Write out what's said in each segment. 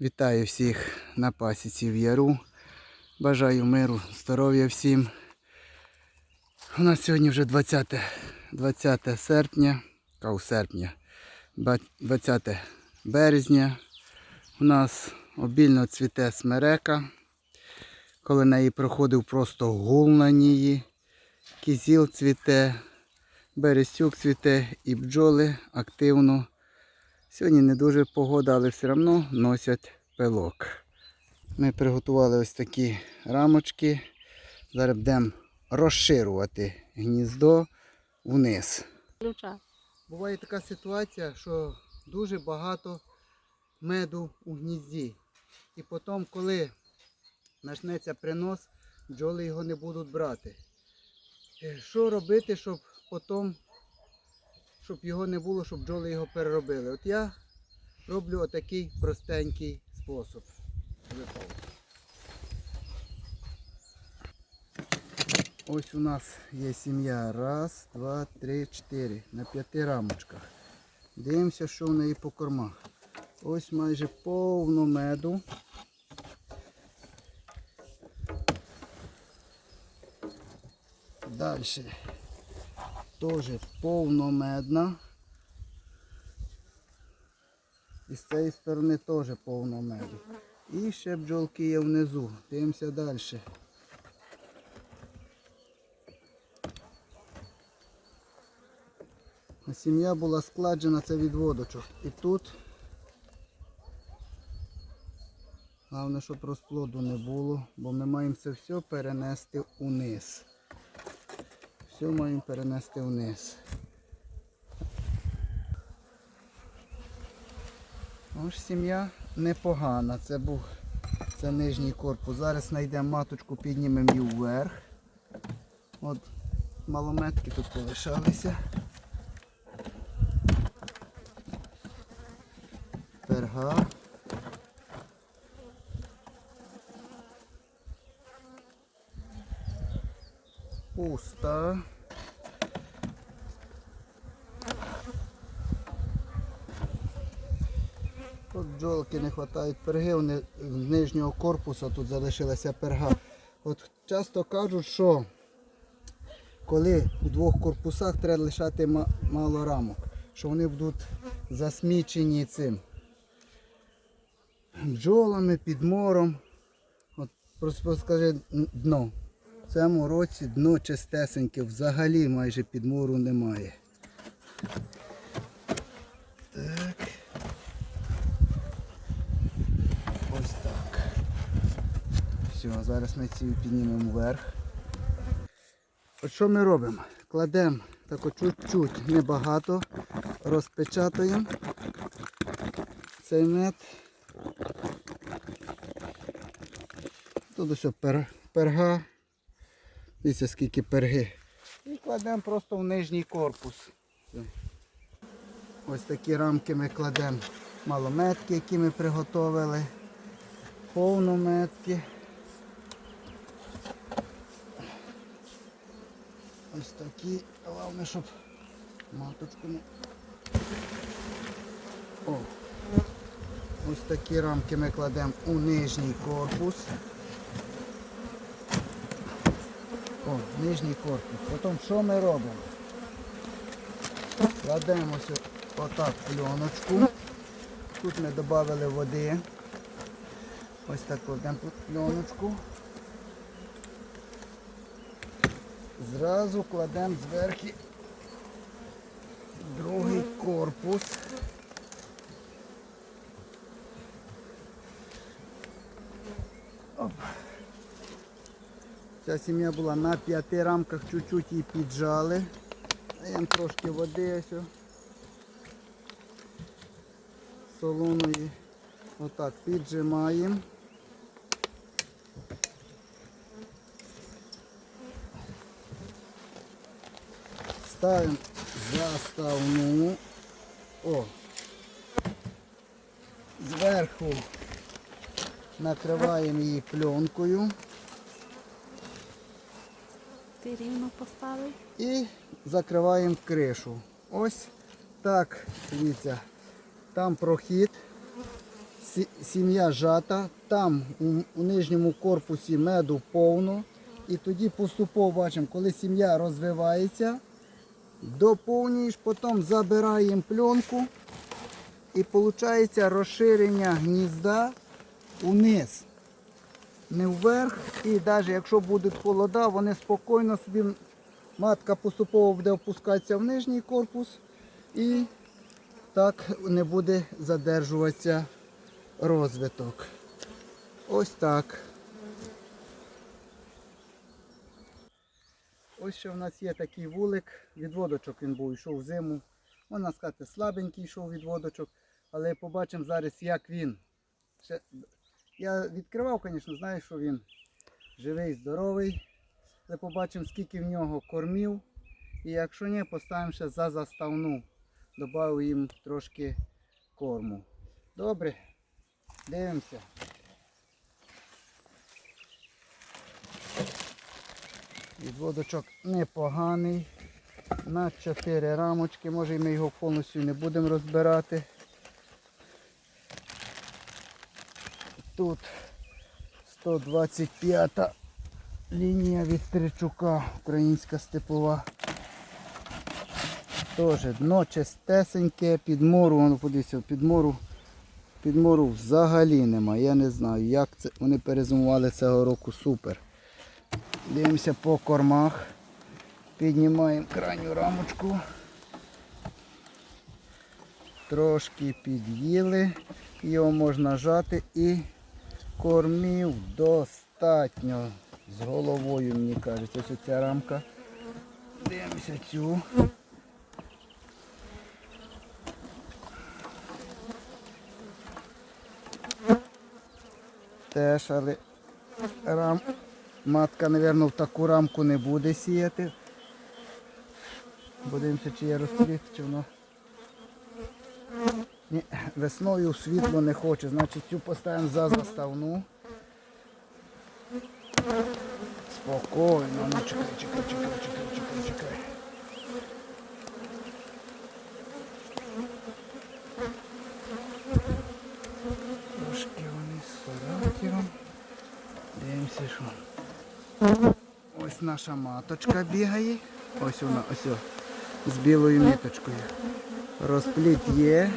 Вітаю всіх на пасіці в Яру. Бажаю миру, здоров'я всім. У нас сьогодні вже 20, 20 серпня, кау серпня, ба- 20 березня. У нас обільно цвіте смерека. Коли неї проходив просто гул на ній. Кізіл цвіте, берестюк цвіте і бджоли активно. Сьогодні не дуже погода, але все одно носять пилок. Ми приготували ось такі рамочки. Зараз будемо розширювати гніздо вниз. Буває така ситуація, що дуже багато меду у гнізді. І потім, коли почнеться принос, бджоли його не будуть брати. Е, Що робити, щоб потім, щоб його не було, щоб бджоли його переробили? От я роблю отакий простенький спосіб. Ось у нас є сім'я. Раз, два, три, чотири. На п'яти рамочках. Дивимося, що в неї по кормах. Ось майже повно меду. Далі. Теж повномедна. І з цієї сторони теж повно меду. І ще бджолки є внизу. Дивимося далі. Сім'я була складжена, це відводочок. І тут головне, щоб розплоду не було, бо ми маємо це все перенести униз. Все маємо перенести вниз. Ось сім'я непогана. Це був це нижній корпус. Зараз знайдемо маточку, піднімемо її вверх. От малометки тут полишалися. Перга. Тут бджолки не вистачають перги, вони з нижнього корпусу тут залишилася перга. От часто кажуть, що коли у двох корпусах треба лишати мало рамок, що вони будуть засмічені цим бджолами, підмором. От просто скажи дно. В цьому році дно чистесеньке, взагалі майже підмору немає. Так. Ось так. Все, зараз ми цю піднімемо вверх. От що ми робимо? Кладемо тако чуть-чуть небагато, розпечатуємо цей мед. Тут ось пер, перга. Дивіться, скільки перги. І кладемо просто в нижній корпус. Ось такі рамки ми кладемо малометки, які ми приготовили. Повнометки. Ось такі. Головне, щоб маточку не. О. Ось такі рамки ми кладемо у нижній корпус. О, нижній корпус. Потім що ми робимо? Кладемо ось отак пленочку. Тут ми додали води. Ось так кладемо пленочку. Зразу кладемо зверху другий корпус. Оп. Ця сім'я була на п'яти рамках, чуть-чуть її піджали. Даємо трошки води ось. Солоної. Отак піджимаємо. Ставимо заставну. О. Зверху накриваємо її пленкою. Ти рівно поставив. і закриваємо кришу. Ось так, дивіться, там прохід сім'я жата, там у, у нижньому корпусі меду повно. І тоді поступово бачимо, коли сім'я розвивається, доповнюєш, потім забираємо пленку і виходить розширення гнізда униз. Не вверх. І навіть якщо будуть холода, вони спокійно собі, матка поступово буде опускатися в нижній корпус і так не буде задержуватися розвиток. Ось так. Ось ще в нас є такий вулик. Відводочок він був, йшов в зиму. Можна сказати, слабенький йшов відводочок, але побачимо зараз, як він. Ще... Я відкривав, звісно, знаю, що він живий, здоровий. Але побачимо, скільки в нього кормів. І якщо ні, поставимо ще за заставну. Добавив їм трошки корму. Добре, дивимося. Відводочок непоганий. На 4 рамочки. Може ми його повністю не будемо розбирати. Тут 125 лінія від Тричука, українська степова. Теж дно чистесеньке, підмору, воно подивіться, підмору, підмору взагалі нема. Я не знаю, як це вони перезимували цього року супер. Дивимося по кормах. Піднімаємо крайню рамочку. Трошки під'їли, його можна жати і кормів достатньо. З головою, мені кажеться, ось ця рамка. Дивимося цю. Теж, але рам... матка, мабуть, в таку рамку не буде сіяти. Подивимося, чи є розпліт, чи воно. Ні, весною світло не хоче, значить цю поставимо за заставну. Спокійно, ну чекай, чекай, чекай, чекай, чекай, чекай. Трошки вони з характером. Дивимося, що. Ось наша маточка бігає. Ось вона, ось з білою ниточкою. Розпліт є.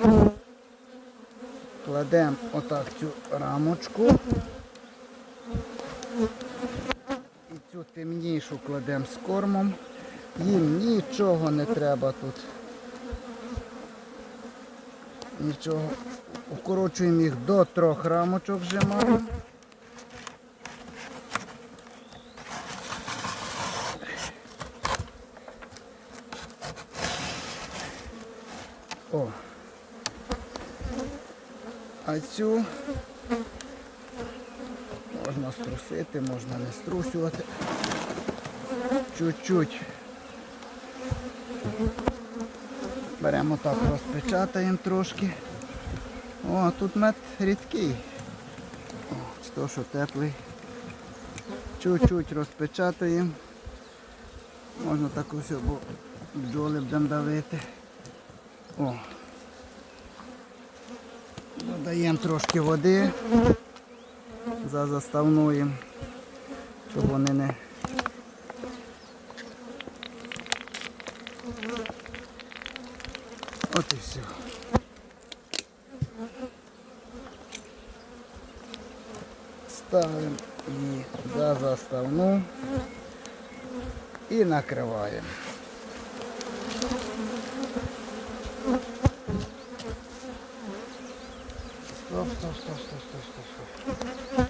Кладемо отак цю рамочку. І цю темнішу кладемо з кормом. Їм нічого не треба тут. Нічого. Укорочуємо їх до трьох рамочок вжимаємо. О. А цю можна струсити, можна не струсювати. Чуть-чуть. Беремо так, розпечатаємо трошки. О, тут мед рідкий. О, того, що теплий. Чуть-чуть розпечатаємо. Можна так ось, бо бджоли будемо давити. О. Додаємо трошки води за заставною, щоб вони не От і все. Ставимо її за заставну і накриваємо. Стоп, стоп, стоп, стоп, стоп, стоп.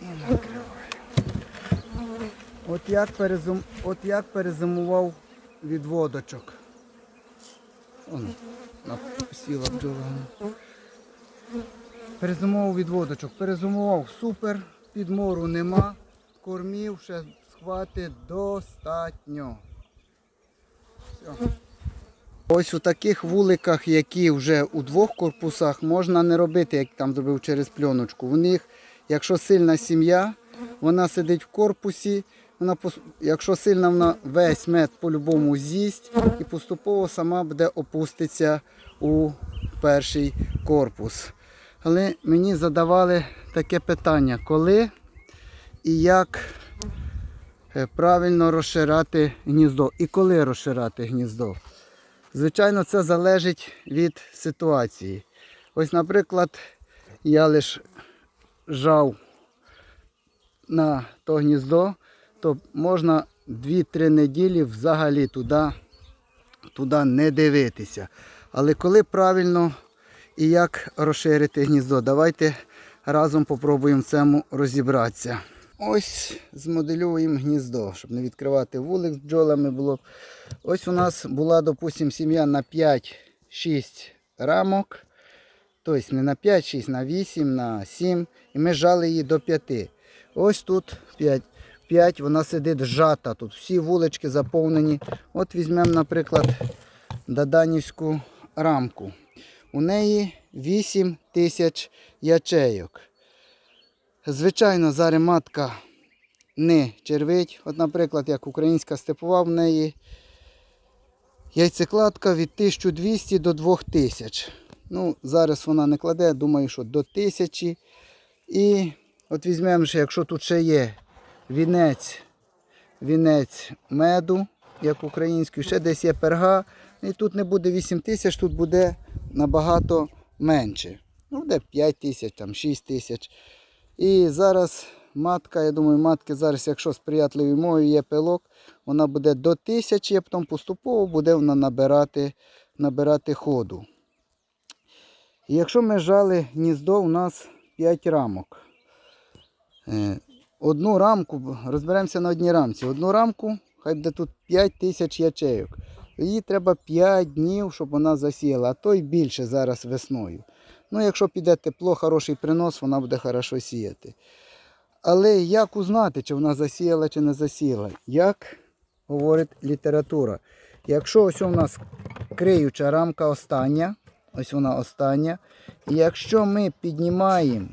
І накриваємо. От як, перезим... От як перезимував відводочок. Он, на... сіла бджола. Перезимував відводочок. Перезимував супер, підмору нема, кормів ще схвати достатньо. Ось у таких вуликах, які вже у двох корпусах, можна не робити, як там зробив через пленочку. У них, якщо сильна сім'я, вона сидить в корпусі, вона, якщо сильна, вона весь мед по-любому з'їсть і поступово сама буде опуститися у перший корпус. Але мені задавали таке питання, коли і як правильно розширяти гніздо і коли розширяти гніздо. Звичайно, це залежить від ситуації. Ось, наприклад, я лише жав на то гніздо, то можна 2-3 неділі взагалі туди, туди не дивитися. Але коли правильно і як розширити гніздо, давайте разом попробуємо в цьому розібратися. Ось змоделюємо гніздо, щоб не відкривати вулик з бджолами було. Ось у нас була, допустимо, сім'я на 5-6 рамок. Тобто не на 5, 6, на 8, на 7. І ми жали її до 5. Ось тут 5. 5, вона сидить зжата. Тут всі вулички заповнені. От візьмемо, наприклад, Даданівську рамку. У неї 8 тисяч ячейок. Звичайно, зараз матка не червить. От, наприклад, як українська степова в неї яйцекладка від 1200 до 2000. Ну, зараз вона не кладе, думаю, що до 1000. І от візьмемо ще, якщо тут ще є вінець, вінець меду, як український, ще десь є перга. І тут не буде 8 тисяч, тут буде набагато менше. Ну, буде 5 тисяч, там 6 тисяч. І зараз матка, я думаю, матки зараз, якщо сприятливою мовою є пилок, вона буде до тисячі, а потім поступово буде вона набирати, набирати ходу. І якщо ми жали гніздо, у нас 5 рамок. Е, Одну рамку, розберемося на одній рамці. Одну рамку, хай буде тут 5 тисяч ячейок. Їй треба 5 днів, щоб вона засіяла, а то й більше зараз весною. Ну, якщо піде тепло, хороший принос, вона буде хорошо сіяти. Але як узнати, чи вона засіяла, чи не засіяла? Як говорить література? Якщо ось у нас криюча рамка остання, ось вона остання, і якщо ми піднімаємо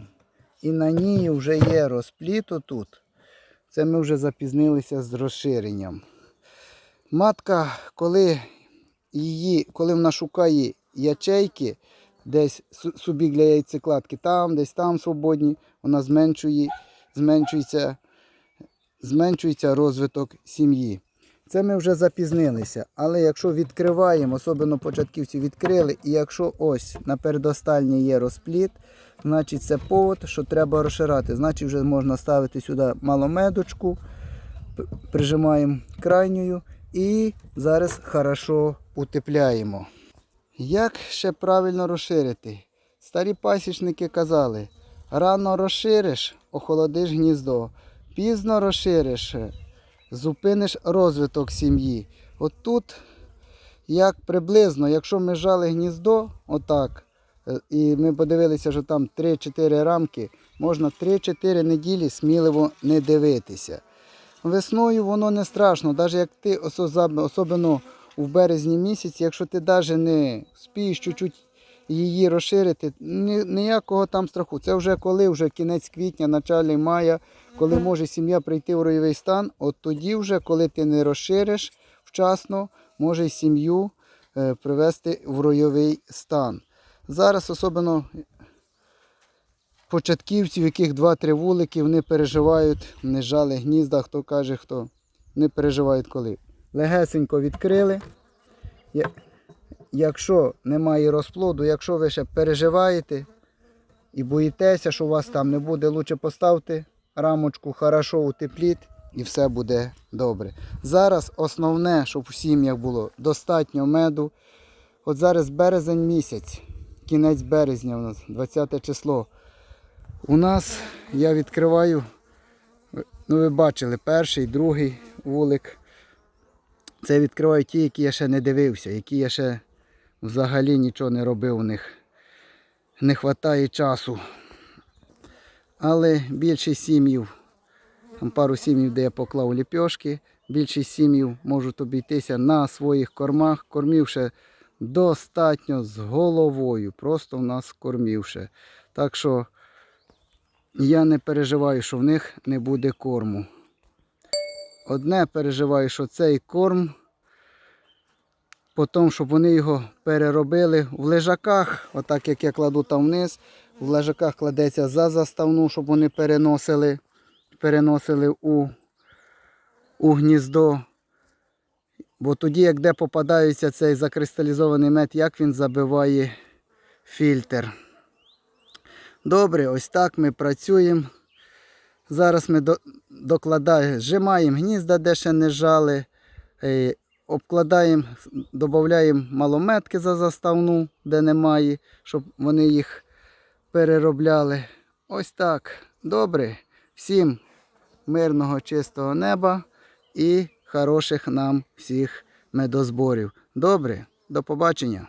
і на ній вже є розпліт тут, це ми вже запізнилися з розширенням. Матка, коли, її, коли вона шукає ячейки, десь су- собі для яйцекладки, там, десь там свободні, вона зменшує, зменшується, зменшується розвиток сім'ї. Це ми вже запізнилися. Але якщо відкриваємо, особливо початківці відкрили, і якщо ось на передостальній є розпліт, значить це повод, що треба розширати. Значить вже можна ставити сюди маломедочку, прижимаємо крайньою і зараз хорошо утепляємо. Як ще правильно розширити? Старі пасічники казали, рано розшириш, охолодиш гніздо, пізно розшириш, зупиниш розвиток сім'ї. От тут, як приблизно, якщо ми жали гніздо, отак, е, і ми подивилися, що там 3-4 рамки, можна 3-4 неділі сміливо не дивитися. Весною воно не страшно, навіть як ти особливо в березні місяці, якщо ти навіть не спієш чуть-чуть її розширити, ні- ніякого там страху. Це вже коли вже кінець квітня, началі мая, коли може сім'я прийти в ройовий стан, от тоді вже, коли ти не розшириш вчасно, може сім'ю е, привести в ройовий стан. Зараз особливо початківці, в яких 2-3 вулики, вони переживають, не жали гнізда, хто каже, хто не переживають коли. Легесенько відкрили. Якщо немає розплоду, якщо ви ще переживаєте і боїтеся, що у вас там не буде, лучше поставте рамочку, хорошо утепліть і все буде добре. Зараз основне, щоб в сім'ях було достатньо меду. От зараз березень місяць, кінець березня у нас, 20 число. У нас я відкриваю, ну ви бачили, перший, другий вулик. Це відкриваю ті, які я ще не дивився, які я ще взагалі нічого не робив у них. Не вистачає часу. Але більшість сім'їв, там пару сім'їв, де я поклав ліпьошки, більшість сім'їв можуть обійтися на своїх кормах, кормів ще достатньо з головою. Просто в нас кормів ще. Так що я не переживаю, що в них не буде корму. Одне переживаю, що цей корм, потім, щоб вони його переробили в лежаках, отак як я кладу там вниз, в лежаках кладеться за заставну, щоб вони переносили, переносили у, у гніздо. Бо тоді, як де попадається цей закристалізований мед, як він забиває фільтр. Добре, ось так ми працюємо. Зараз ми докладаємо, зжимаємо гнізда, де ще не жали, е, обкладаємо, додаємо малометки за заставну, де немає, щоб вони їх переробляли. Ось так. Добре. Всім мирного, чистого неба і хороших нам всіх медозборів. Добре, до побачення.